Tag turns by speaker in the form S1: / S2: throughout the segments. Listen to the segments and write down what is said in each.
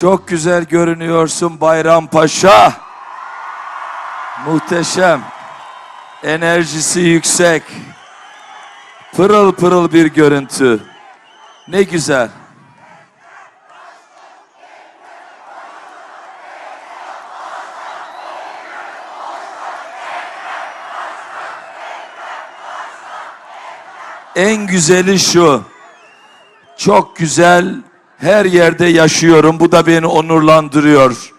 S1: Çok güzel görünüyorsun Bayram Paşa. Muhteşem. Enerjisi yüksek. Pırıl pırıl bir görüntü. Ne güzel. En güzeli şu. Çok güzel her yerde yaşıyorum. Bu da beni onurlandırıyor.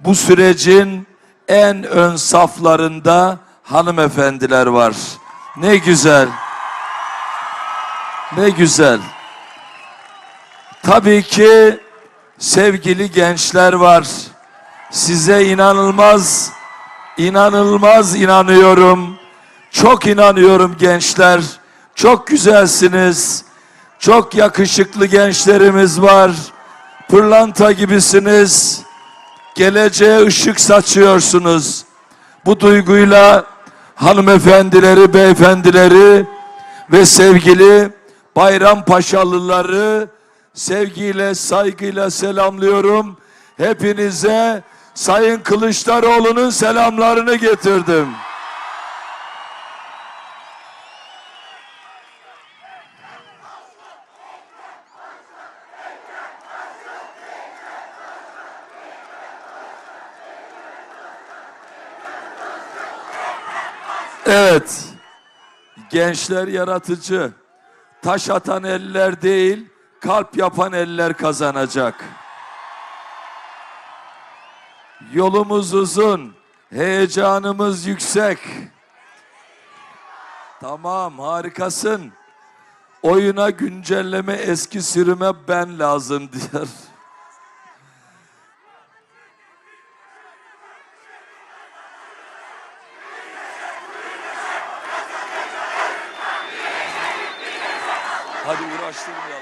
S1: Bu sürecin en ön saflarında hanımefendiler var. Ne güzel. Ne güzel. Tabii ki sevgili gençler var. Size inanılmaz, inanılmaz inanıyorum. Çok inanıyorum gençler. Çok güzelsiniz. Çok yakışıklı gençlerimiz var. Pırlanta gibisiniz. Geleceğe ışık saçıyorsunuz. Bu duyguyla hanımefendileri, beyefendileri ve sevgili Bayrampaşalıları sevgiyle, saygıyla selamlıyorum. Hepinize Sayın Kılıçdaroğlu'nun selamlarını getirdim. Evet. Gençler yaratıcı. Taş atan eller değil, kalp yapan eller kazanacak. Yolumuz uzun, heyecanımız yüksek. Tamam, harikasın. Oyuna güncelleme eski sürüme ben lazım diyor. Christ.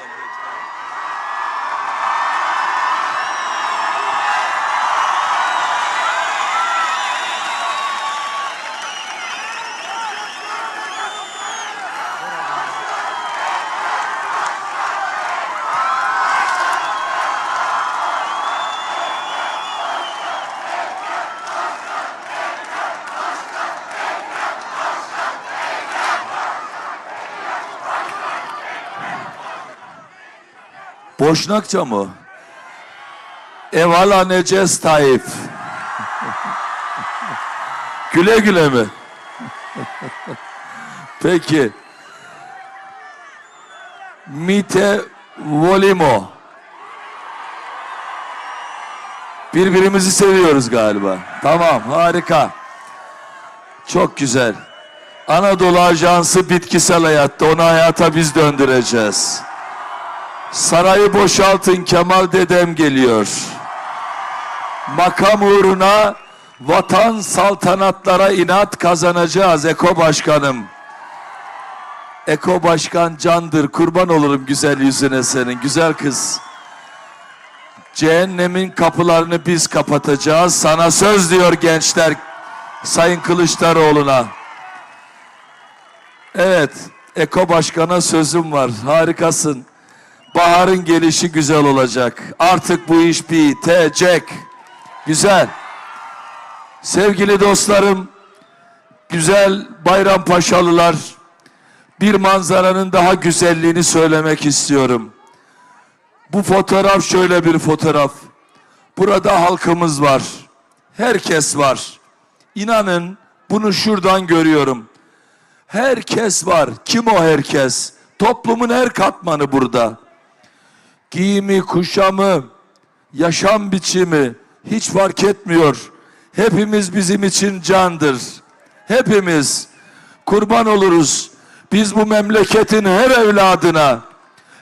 S1: Boşnakça mı? Evala Necez Tayyip. güle güle mi? Peki. Mite Volimo. Birbirimizi seviyoruz galiba. Tamam, harika. Çok güzel. Anadolu Ajansı bitkisel hayatta. Onu hayata biz döndüreceğiz. Sarayı boşaltın Kemal dedem geliyor. Makam uğruna vatan saltanatlara inat kazanacağız Eko Başkanım. Eko Başkan candır kurban olurum güzel yüzüne senin güzel kız. Cehennemin kapılarını biz kapatacağız. Sana söz diyor gençler Sayın Kılıçdaroğlu'na. Evet, Eko Başkan'a sözüm var. Harikasın. Baharın gelişi güzel olacak. Artık bu iş bitecek. Güzel. Sevgili dostlarım, güzel Bayrampaşalılar, bir manzaranın daha güzelliğini söylemek istiyorum. Bu fotoğraf şöyle bir fotoğraf. Burada halkımız var. Herkes var. İnanın bunu şuradan görüyorum. Herkes var. Kim o herkes? Toplumun her katmanı burada giyimi, kuşamı, yaşam biçimi hiç fark etmiyor. Hepimiz bizim için candır. Hepimiz kurban oluruz. Biz bu memleketin her evladına,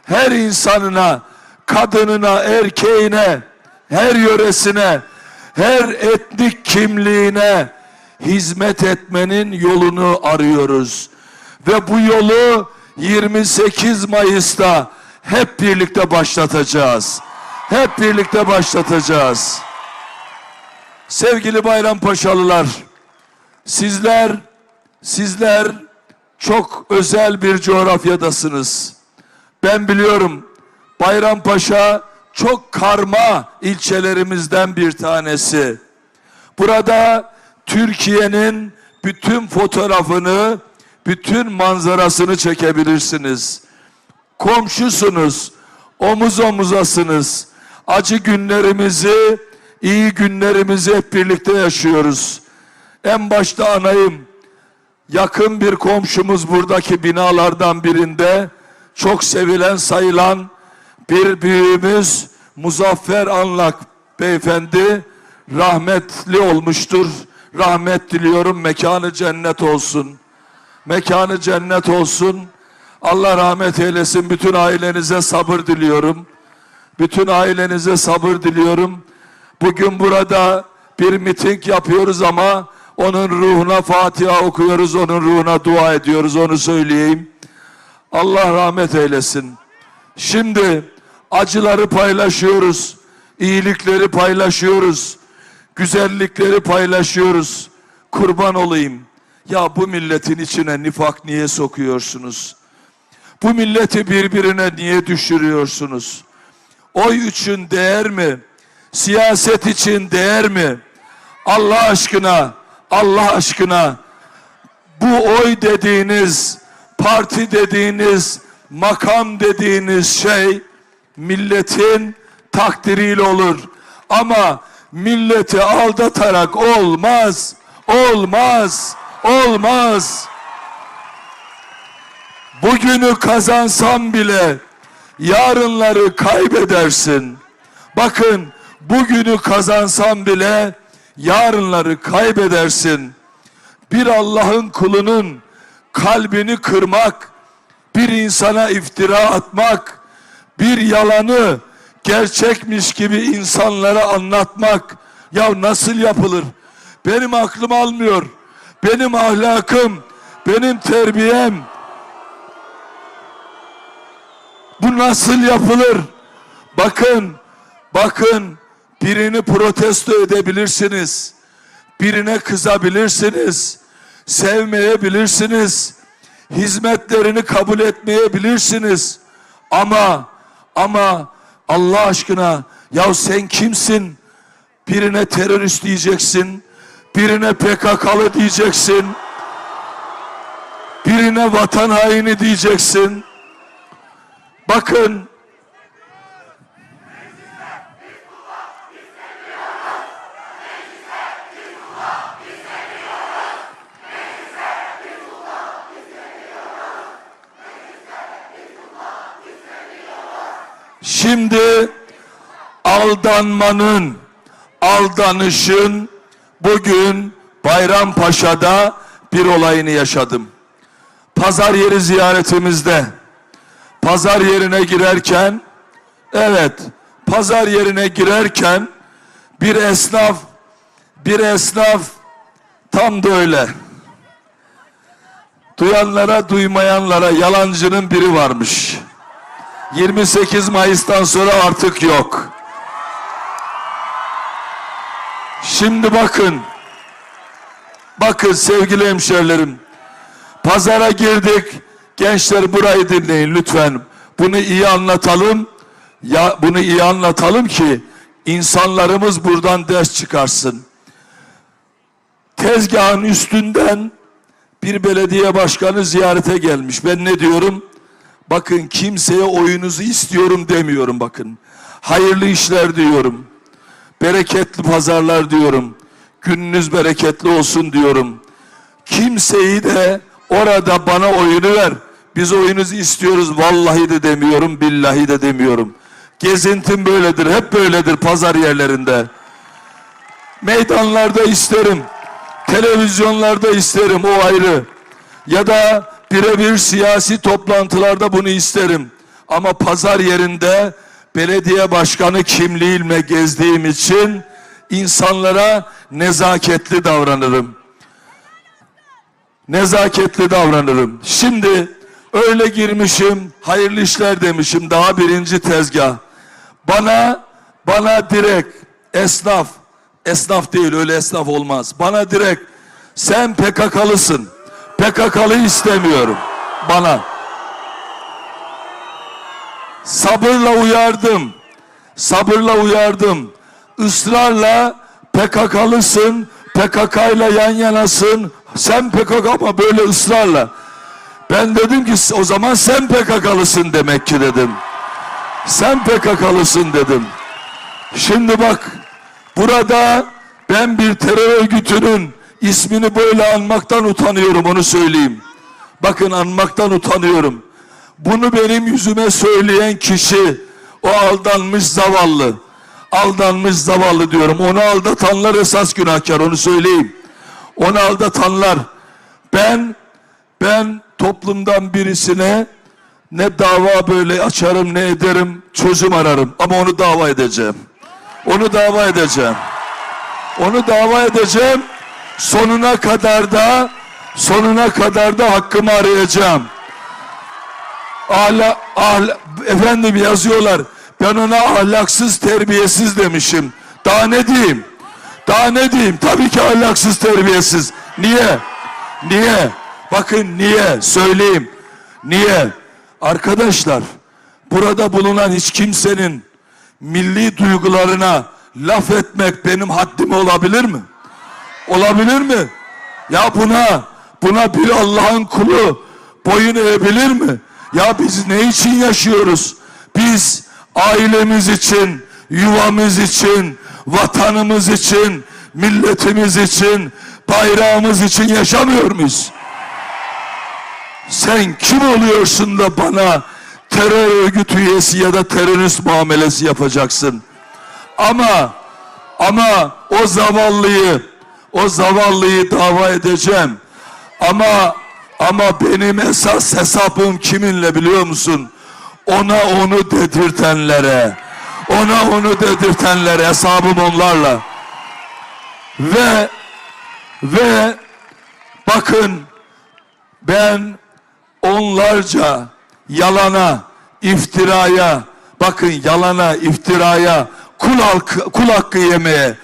S1: her insanına, kadınına, erkeğine, her yöresine, her etnik kimliğine hizmet etmenin yolunu arıyoruz. Ve bu yolu 28 Mayıs'ta hep birlikte başlatacağız. Hep birlikte başlatacağız. Sevgili Bayrampaşalılar, sizler sizler çok özel bir coğrafyadasınız. Ben biliyorum Bayrampaşa çok karma ilçelerimizden bir tanesi. Burada Türkiye'nin bütün fotoğrafını, bütün manzarasını çekebilirsiniz. Komşusunuz, omuz omuzasınız. Acı günlerimizi, iyi günlerimizi hep birlikte yaşıyoruz. En başta anayım. Yakın bir komşumuz buradaki binalardan birinde çok sevilen sayılan bir büyüğümüz Muzaffer Anlak beyefendi rahmetli olmuştur. Rahmet diliyorum mekanı cennet olsun. Mekanı cennet olsun. Allah rahmet eylesin. Bütün ailenize sabır diliyorum. Bütün ailenize sabır diliyorum. Bugün burada bir miting yapıyoruz ama onun ruhuna Fatiha okuyoruz, onun ruhuna dua ediyoruz, onu söyleyeyim. Allah rahmet eylesin. Şimdi acıları paylaşıyoruz, iyilikleri paylaşıyoruz, güzellikleri paylaşıyoruz. Kurban olayım. Ya bu milletin içine nifak niye sokuyorsunuz? Bu milleti birbirine niye düşürüyorsunuz? Oy için değer mi? Siyaset için değer mi? Allah aşkına, Allah aşkına bu oy dediğiniz, parti dediğiniz, makam dediğiniz şey milletin takdiriyle olur. Ama milleti aldatarak olmaz, olmaz, olmaz. Bugünü kazansan bile yarınları kaybedersin. Bakın bugünü kazansan bile yarınları kaybedersin. Bir Allah'ın kulunun kalbini kırmak, bir insana iftira atmak, bir yalanı gerçekmiş gibi insanlara anlatmak ya nasıl yapılır? Benim aklım almıyor. Benim ahlakım, benim terbiyem, Bu nasıl yapılır? Bakın, bakın birini protesto edebilirsiniz. Birine kızabilirsiniz. Sevmeyebilirsiniz. Hizmetlerini kabul etmeyebilirsiniz. Ama ama Allah aşkına ya sen kimsin? Birine terörist diyeceksin. Birine PKK'lı diyeceksin. Birine vatan haini diyeceksin. Bakın Şimdi aldanmanın, aldanışın bugün Bayrampaşa'da bir olayını yaşadım. Pazar yeri ziyaretimizde pazar yerine girerken evet pazar yerine girerken bir esnaf bir esnaf tam da öyle. Duyanlara duymayanlara yalancının biri varmış. 28 Mayıs'tan sonra artık yok. Şimdi bakın bakın sevgili hemşerilerim pazara girdik Gençler burayı dinleyin lütfen. Bunu iyi anlatalım. Ya bunu iyi anlatalım ki insanlarımız buradan ders çıkarsın. Tezgahın üstünden bir belediye başkanı ziyarete gelmiş. Ben ne diyorum? Bakın kimseye oyunuzu istiyorum demiyorum bakın. Hayırlı işler diyorum. Bereketli pazarlar diyorum. Gününüz bereketli olsun diyorum. Kimseyi de orada bana oyunu ver. Biz oyunuzu istiyoruz vallahi de demiyorum, billahi de demiyorum. Gezintim böyledir, hep böyledir pazar yerlerinde. Meydanlarda isterim, televizyonlarda isterim, o ayrı. Ya da birebir siyasi toplantılarda bunu isterim. Ama pazar yerinde belediye başkanı kimliğimle gezdiğim için insanlara nezaketli davranırım. Nezaketli davranırım. Şimdi Öyle girmişim, hayırlı işler demişim daha birinci tezgah. Bana, bana direkt esnaf, esnaf değil öyle esnaf olmaz. Bana direkt sen PKK'lısın. PKK'lı istemiyorum bana. Sabırla uyardım. sabırla uyardım. Israrla PKK'lısın, PKK ile yan yanasın. Sen PKK ama böyle ısrarla. Ben dedim ki o zaman sen PKK'lısın demek ki dedim. Sen PKK'lısın dedim. Şimdi bak burada ben bir terör örgütünün ismini böyle anmaktan utanıyorum onu söyleyeyim. Bakın anmaktan utanıyorum. Bunu benim yüzüme söyleyen kişi o aldanmış zavallı. Aldanmış zavallı diyorum. Onu aldatanlar esas günahkar onu söyleyeyim. Onu aldatanlar. Ben ben toplumdan birisine ne dava böyle açarım ne ederim çözüm ararım ama onu dava edeceğim. Onu dava edeceğim. Onu dava edeceğim. Sonuna kadar da sonuna kadar da hakkımı arayacağım. Ahla, ahla, efendim yazıyorlar. Ben ona ahlaksız, terbiyesiz demişim. Daha ne diyeyim? Daha ne diyeyim? Tabii ki ahlaksız, terbiyesiz. Niye? Niye? Bakın niye? Söyleyeyim. Niye? Arkadaşlar, burada bulunan hiç kimsenin milli duygularına laf etmek benim haddim olabilir mi? Olabilir mi? Ya buna, buna bir Allah'ın kulu boyun eğebilir mi? Ya biz ne için yaşıyoruz? Biz ailemiz için, yuvamız için, vatanımız için, milletimiz için, bayrağımız için yaşamıyor muyuz? Sen kim oluyorsun da bana terör örgütü üyesi ya da terörist muamelesi yapacaksın? Ama ama o zavallıyı o zavallıyı dava edeceğim. Ama ama benim esas hesabım kiminle biliyor musun? Ona onu dedirtenlere. Ona onu dedirtenlere hesabım onlarla. Ve ve bakın ben onlarca yalana, iftiraya, bakın yalana, iftiraya, kul hakkı, kul hakkı yemeye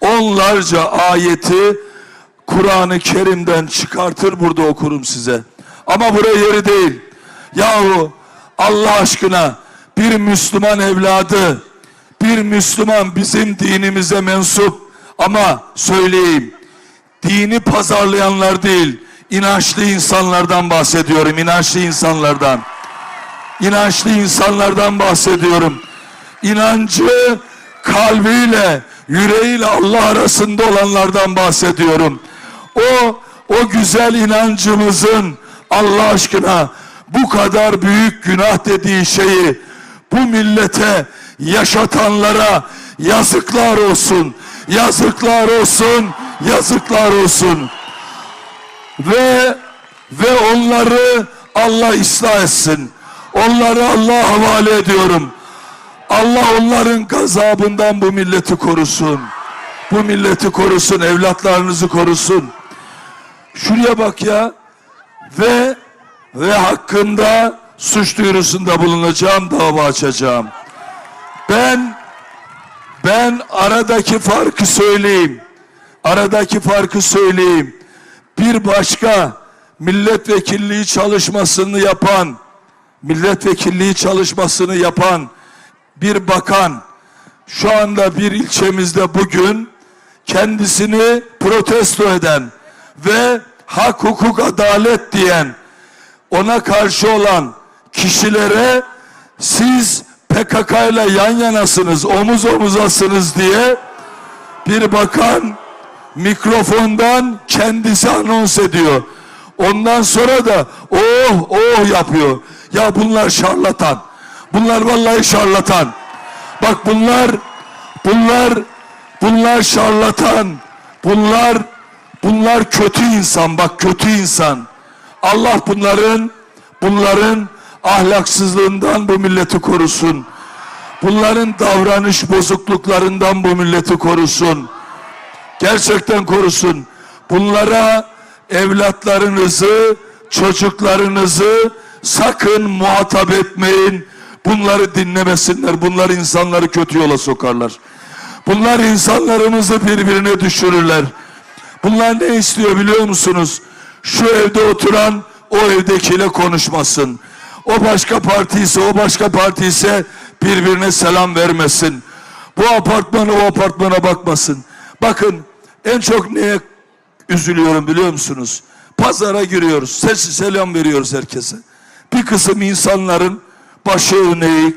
S1: onlarca ayeti Kur'an-ı Kerim'den çıkartır burada okurum size. Ama buraya yeri değil. Yahu Allah aşkına bir Müslüman evladı, bir Müslüman bizim dinimize mensup ama söyleyeyim dini pazarlayanlar değil, inançlı insanlardan bahsediyorum, inançlı insanlardan. İnançlı insanlardan bahsediyorum. İnancı kalbiyle, yüreğiyle Allah arasında olanlardan bahsediyorum. O, o güzel inancımızın Allah aşkına bu kadar büyük günah dediği şeyi bu millete yaşatanlara yazıklar olsun. Yazıklar olsun. Yazıklar olsun. Ve ve onları Allah ıslah etsin. Onları Allah'a havale ediyorum. Allah onların gazabından bu milleti korusun. Bu milleti korusun, evlatlarınızı korusun. Şuraya bak ya. Ve ve hakkında suç duyurusunda bulunacağım, dava açacağım. Ben ben aradaki farkı söyleyeyim. Aradaki farkı söyleyeyim. Bir başka milletvekilliği çalışmasını yapan, milletvekilliği çalışmasını yapan bir bakan şu anda bir ilçemizde bugün kendisini protesto eden ve hak hukuk adalet diyen ona karşı olan kişilere siz PKK ile yan yanasınız, omuz omuzasınız diye bir bakan mikrofondan kendisi anons ediyor. Ondan sonra da oh oh yapıyor. Ya bunlar şarlatan. Bunlar vallahi şarlatan. Bak bunlar bunlar bunlar şarlatan. Bunlar bunlar kötü insan. Bak kötü insan. Allah bunların bunların ahlaksızlığından bu milleti korusun. Bunların davranış bozukluklarından bu milleti korusun. Gerçekten korusun. Bunlara evlatlarınızı, çocuklarınızı sakın muhatap etmeyin. Bunları dinlemesinler. Bunlar insanları kötü yola sokarlar. Bunlar insanlarımızı birbirine düşürürler. Bunlar ne istiyor biliyor musunuz? Şu evde oturan o evdekiyle konuşmasın. O başka parti ise o başka parti ise birbirine selam vermesin. Bu apartman o apartmana bakmasın. Bakın en çok neye üzülüyorum biliyor musunuz? Pazara giriyoruz. Ses selam veriyoruz herkese. Bir kısım insanların başı eğik,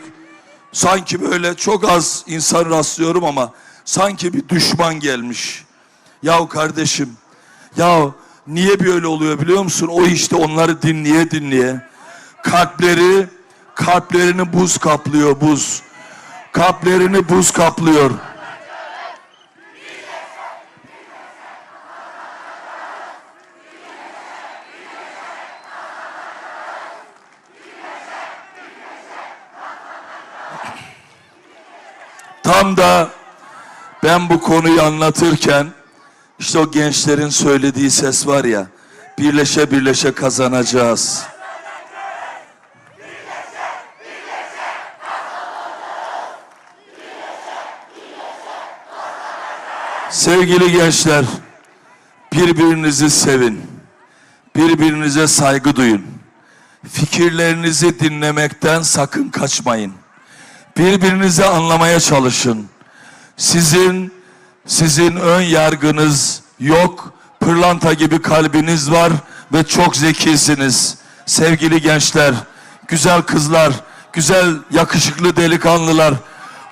S1: sanki böyle çok az insan rastlıyorum ama sanki bir düşman gelmiş. Yahu kardeşim, ya niye böyle oluyor biliyor musun? O işte onları dinleye dinleye kalpleri kalplerini buz kaplıyor buz. Kalplerini buz kaplıyor. Tam da ben bu konuyu anlatırken işte o gençlerin söylediği ses var ya birleşe birleşe kazanacağız. Sevgili gençler, birbirinizi sevin. Birbirinize saygı duyun. Fikirlerinizi dinlemekten sakın kaçmayın. Birbirinizi anlamaya çalışın. Sizin sizin ön yargınız yok. Pırlanta gibi kalbiniz var ve çok zekisiniz. Sevgili gençler, güzel kızlar, güzel yakışıklı delikanlılar.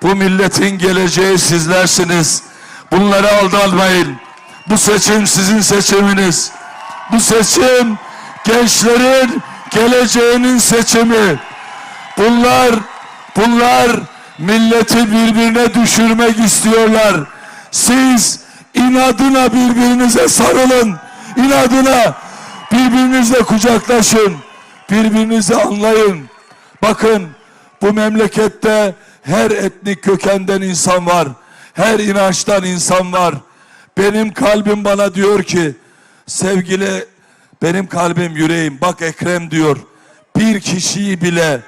S1: Bu milletin geleceği sizlersiniz. Bunlara aldanmayın. Bu seçim sizin seçiminiz. Bu seçim gençlerin geleceğinin seçimi. Bunlar bunlar milleti birbirine düşürmek istiyorlar. Siz inadına birbirinize sarılın. İnadına birbirinizle kucaklaşın. Birbirinizi anlayın. Bakın bu memlekette her etnik kökenden insan var. Her inançtan insan var. Benim kalbim bana diyor ki sevgili benim kalbim yüreğim bak Ekrem diyor. Bir kişiyi bile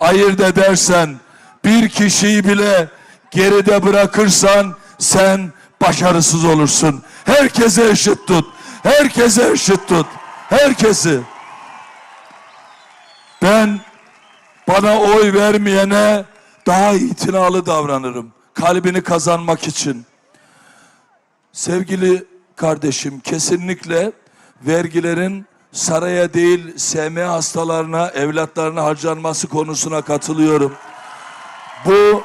S1: ayırt edersen bir kişiyi bile geride bırakırsan sen başarısız olursun. Herkese eşit tut. Herkese eşit tut. Herkesi. Ben bana oy vermeyene daha itinalı davranırım. Kalbini kazanmak için. Sevgili kardeşim kesinlikle vergilerin saraya değil SM hastalarına, evlatlarına harcanması konusuna katılıyorum. Bu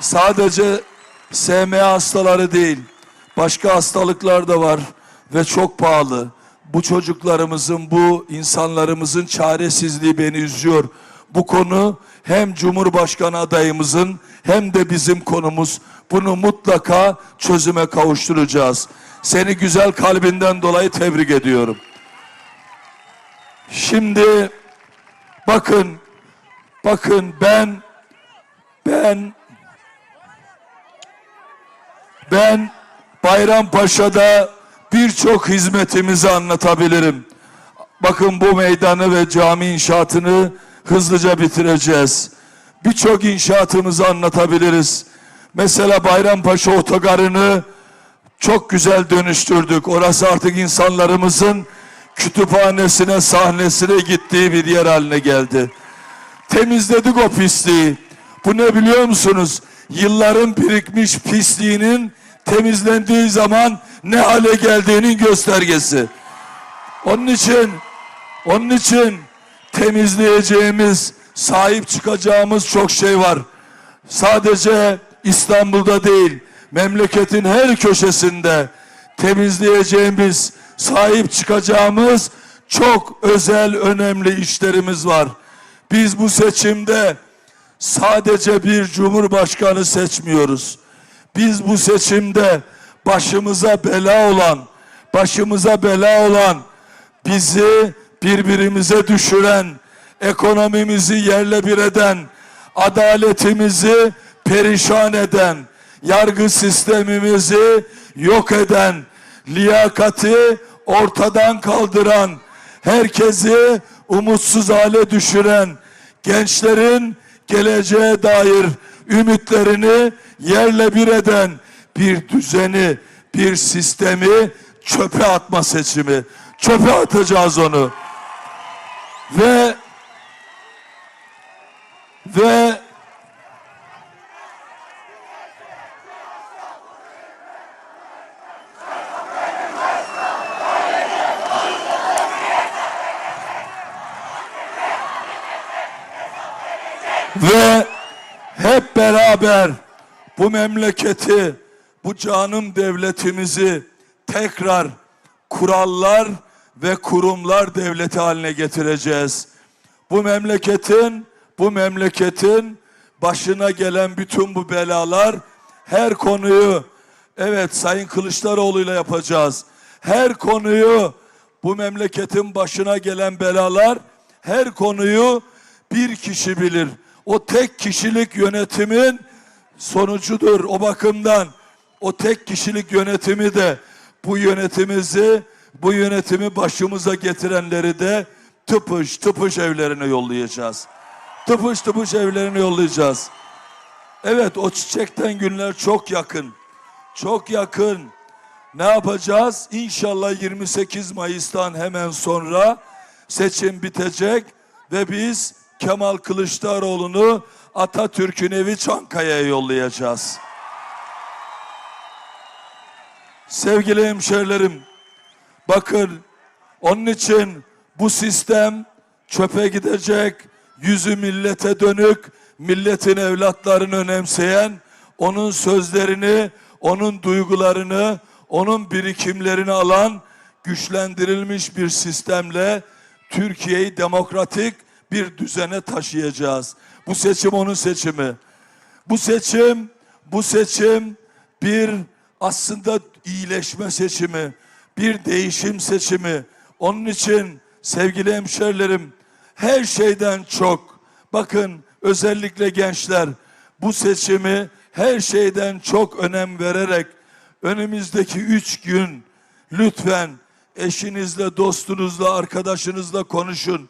S1: sadece SM hastaları değil, başka hastalıklar da var ve çok pahalı. Bu çocuklarımızın, bu insanlarımızın çaresizliği beni üzüyor. Bu konu hem Cumhurbaşkanı adayımızın hem de bizim konumuz. Bunu mutlaka çözüme kavuşturacağız. Seni güzel kalbinden dolayı tebrik ediyorum. Şimdi bakın bakın ben ben ben Bayrampaşa'da birçok hizmetimizi anlatabilirim. Bakın bu meydanı ve cami inşaatını hızlıca bitireceğiz. Birçok inşaatımızı anlatabiliriz. Mesela Bayrampaşa otogarını çok güzel dönüştürdük. Orası artık insanlarımızın kütüphanesine, sahnesine gittiği bir yer haline geldi. Temizledik o pisliği. Bu ne biliyor musunuz? Yılların birikmiş pisliğinin temizlendiği zaman ne hale geldiğinin göstergesi. Onun için onun için temizleyeceğimiz, sahip çıkacağımız çok şey var. Sadece İstanbul'da değil, memleketin her köşesinde temizleyeceğimiz, sahip çıkacağımız çok özel, önemli işlerimiz var. Biz bu seçimde sadece bir cumhurbaşkanı seçmiyoruz. Biz bu seçimde başımıza bela olan, başımıza bela olan, bizi birbirimize düşüren, ekonomimizi yerle bir eden, adaletimizi perişan eden, yargı sistemimizi yok eden, liyakati ortadan kaldıran, herkesi umutsuz hale düşüren, gençlerin geleceğe dair ümitlerini yerle bir eden bir düzeni, bir sistemi çöpe atma seçimi. Çöpe atacağız onu ve ve ve hep beraber bu memleketi, bu canım devletimizi tekrar kurallar ve kurumlar devleti haline getireceğiz. Bu memleketin, bu memleketin başına gelen bütün bu belalar her konuyu evet Sayın Kılıçdaroğlu ile yapacağız. Her konuyu bu memleketin başına gelen belalar her konuyu bir kişi bilir. O tek kişilik yönetimin sonucudur. O bakımdan o tek kişilik yönetimi de bu yönetimizi bu yönetimi başımıza getirenleri de tıpış tıpış evlerine yollayacağız. Tıpış tıpış evlerine yollayacağız. Evet o çiçekten günler çok yakın. Çok yakın. Ne yapacağız? İnşallah 28 Mayıs'tan hemen sonra seçim bitecek ve biz Kemal Kılıçdaroğlu'nu Atatürk'ün evi Çankaya'ya yollayacağız. Sevgili hemşerilerim, bakın onun için bu sistem çöpe gidecek, yüzü millete dönük, milletin evlatlarını önemseyen, onun sözlerini, onun duygularını, onun birikimlerini alan güçlendirilmiş bir sistemle Türkiye'yi demokratik bir düzene taşıyacağız. Bu seçim onun seçimi. Bu seçim, bu seçim bir aslında iyileşme seçimi, bir değişim seçimi. Onun için sevgili hemşerilerim her şeyden çok bakın özellikle gençler bu seçimi her şeyden çok önem vererek önümüzdeki üç gün lütfen eşinizle, dostunuzla, arkadaşınızla konuşun.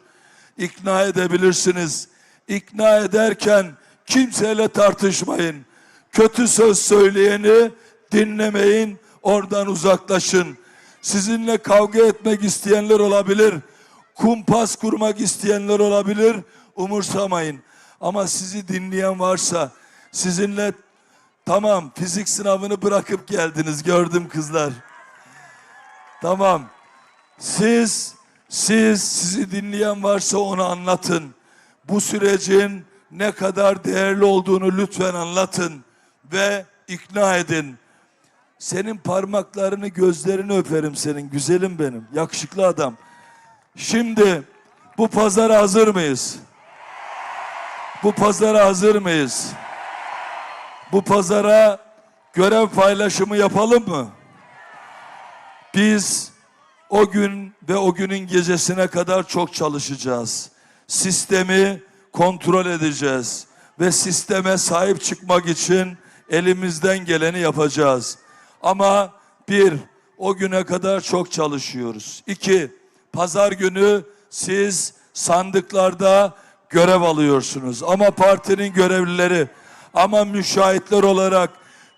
S1: İkna edebilirsiniz. İkna ederken kimseyle tartışmayın. Kötü söz söyleyeni dinlemeyin, oradan uzaklaşın. Sizinle kavga etmek isteyenler olabilir. Kumpas kurmak isteyenler olabilir. Umursamayın. Ama sizi dinleyen varsa sizinle tamam fizik sınavını bırakıp geldiniz gördüm kızlar. Tamam. Siz siz sizi dinleyen varsa onu anlatın. Bu sürecin ne kadar değerli olduğunu lütfen anlatın ve ikna edin. Senin parmaklarını, gözlerini öperim senin güzelim benim. Yakışıklı adam. Şimdi bu pazara hazır mıyız? Bu pazara hazır mıyız? Bu pazara görev paylaşımı yapalım mı? Biz o gün ve o günün gecesine kadar çok çalışacağız. Sistemi kontrol edeceğiz ve sisteme sahip çıkmak için elimizden geleni yapacağız. Ama bir, o güne kadar çok çalışıyoruz. İki, pazar günü siz sandıklarda görev alıyorsunuz. Ama partinin görevlileri ama müşahitler olarak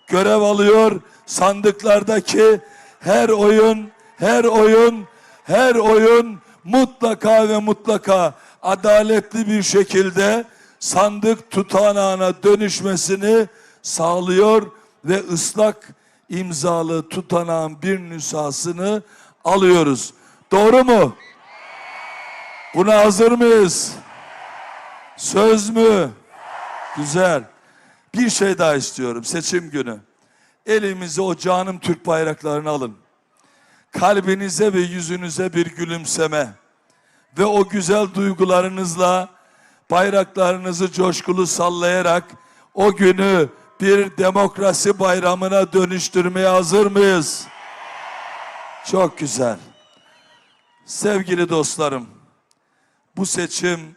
S1: görev alıyor. Sandıklardaki her oyun, her oyun, her oyun mutlaka ve mutlaka adaletli bir şekilde sandık tutanağına dönüşmesini sağlıyor ve ıslak imzalı tutanağın bir nüshasını alıyoruz. Doğru mu? Buna hazır mıyız? Söz mü? Güzel. Bir şey daha istiyorum seçim günü. Elimize o canım Türk bayraklarını alın. Kalbinize ve yüzünüze bir gülümseme ve o güzel duygularınızla bayraklarınızı coşkulu sallayarak o günü bir demokrasi bayramına dönüştürmeye hazır mıyız? Çok güzel. Sevgili dostlarım, bu seçim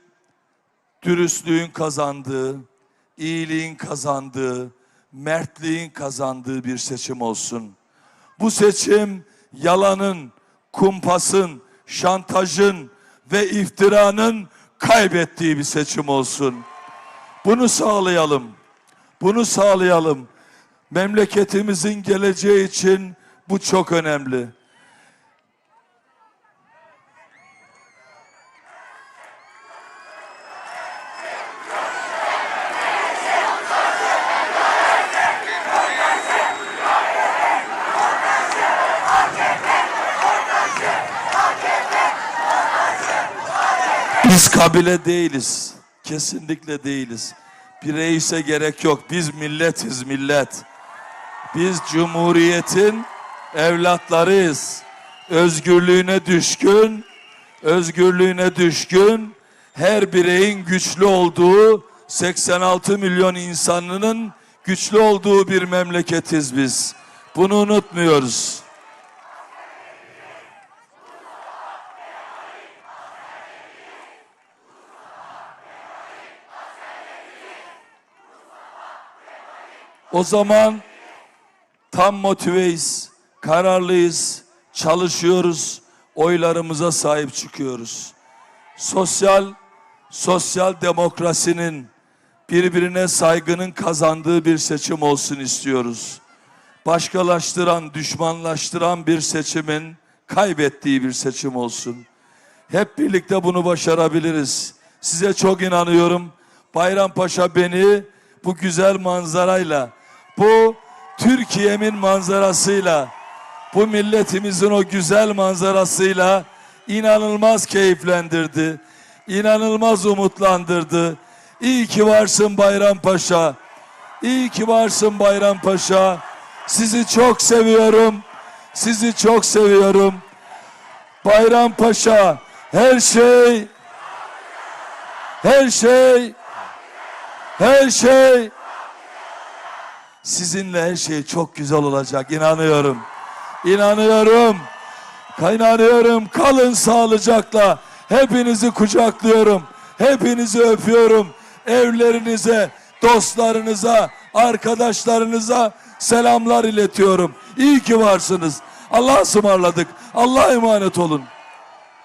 S1: dürüstlüğün kazandığı, iyiliğin kazandığı, mertliğin kazandığı bir seçim olsun. Bu seçim yalanın, kumpasın, şantajın ve iftiranın kaybettiği bir seçim olsun. Bunu sağlayalım. Bunu sağlayalım. Memleketimizin geleceği için bu çok önemli. Biz kabile değiliz. Kesinlikle değiliz. Bir reise gerek yok. Biz milletiz millet. Biz cumhuriyetin evlatlarıyız. Özgürlüğüne düşkün, özgürlüğüne düşkün, her bireyin güçlü olduğu, 86 milyon insanının güçlü olduğu bir memleketiz biz. Bunu unutmuyoruz. O zaman tam motiveyiz, kararlıyız, çalışıyoruz, oylarımıza sahip çıkıyoruz. Sosyal sosyal demokrasinin birbirine saygının kazandığı bir seçim olsun istiyoruz. Başkalaştıran, düşmanlaştıran bir seçimin kaybettiği bir seçim olsun. Hep birlikte bunu başarabiliriz. Size çok inanıyorum. Bayrampaşa beni bu güzel manzarayla, bu Türkiye'min manzarasıyla, bu milletimizin o güzel manzarasıyla inanılmaz keyiflendirdi. İnanılmaz umutlandırdı. İyi ki varsın Bayrampaşa. İyi ki varsın Bayrampaşa. Sizi çok seviyorum. Sizi çok seviyorum. Bayrampaşa her şey her şey her şey sizinle her şey çok güzel olacak inanıyorum. İnanıyorum. Kaynanıyorum. Kalın sağlıcakla. Hepinizi kucaklıyorum. Hepinizi öpüyorum. Evlerinize, dostlarınıza, arkadaşlarınıza selamlar iletiyorum. İyi ki varsınız. Allah'a ısmarladık. Allah'a emanet olun.